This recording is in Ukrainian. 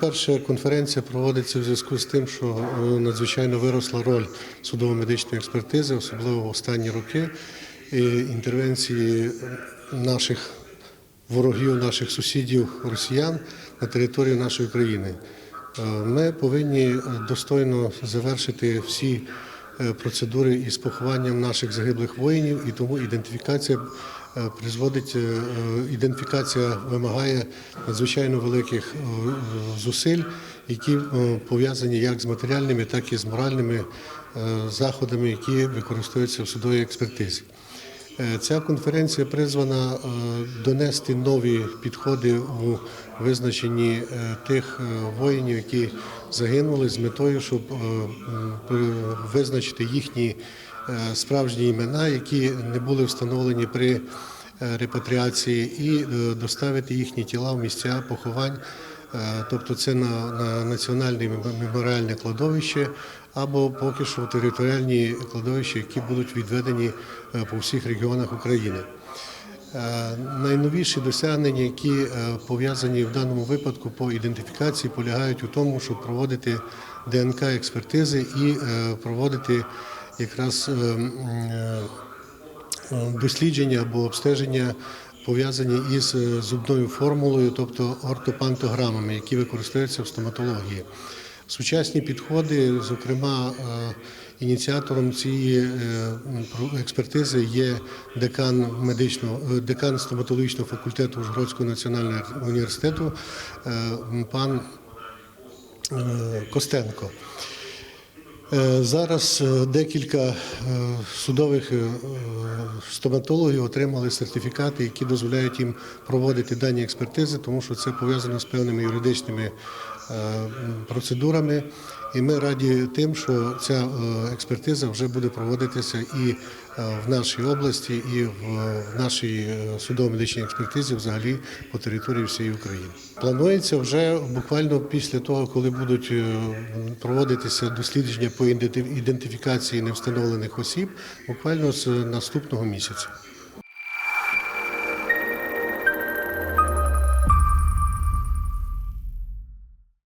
По-перше, конференція проводиться в зв'язку з тим, що е, надзвичайно виросла роль судово-медичної експертизи, особливо в останні роки, і інтервенції наших ворогів, наших сусідів росіян на території нашої країни. Е, Ми повинні е, достойно завершити всі процедури із похованням наших загиблих воїнів, і тому ідентифікація е, призводить, е, е, ідентифікація вимагає надзвичайно великих е, зусиль, які е, пов'язані як з матеріальними, так і з моральними е, заходами, які використовуються в судовій експертизі. Е, Ця конференція призвана е, донести нові підходи у визначенні е, тих воїнів, які загинули з метою, щоб визначити їхні справжні імена, які не були встановлені при репатріації, і е, доставити їхні тіла в місця поховань. Е, Тобто це на, на національне меморіальне кладовище або поки що територіальні кладовища, які будуть відведені е, по всіх регіонах України. Е, Найновіші досягнення, які е, пов'язані в даному випадку по ідентифікації, полягають у тому, щоб проводити ДНК-експертизи і е, проводити якраз е, м, е, дослідження або обстеження пов'язані із е, зубною формулою, тобто ортопантограмами, які використовуються в стоматології. Сучасні підходи, зокрема, е, ініціатором цієї е, експертизи є декан медичного декан стоматологічного факультету Ужгородського національного університету пан Костенко. Е, Зараз е, декілька е, судових стоматологів отримали сертифікати, які дозволяють їм проводити дані експертизи, тому що це пов'язано з певними юридичними процедурами. І ми раді тим, що ця е, експертиза вже буде проводитися і е, в нашій області, і в в нашій е, судово-медичній експертизі взагалі по території всієї України. Планується вже буквально після того, коли будуть е, проводитися дослідження по іденти- ідентифікації невстановлених осіб, буквально з наступного місяця.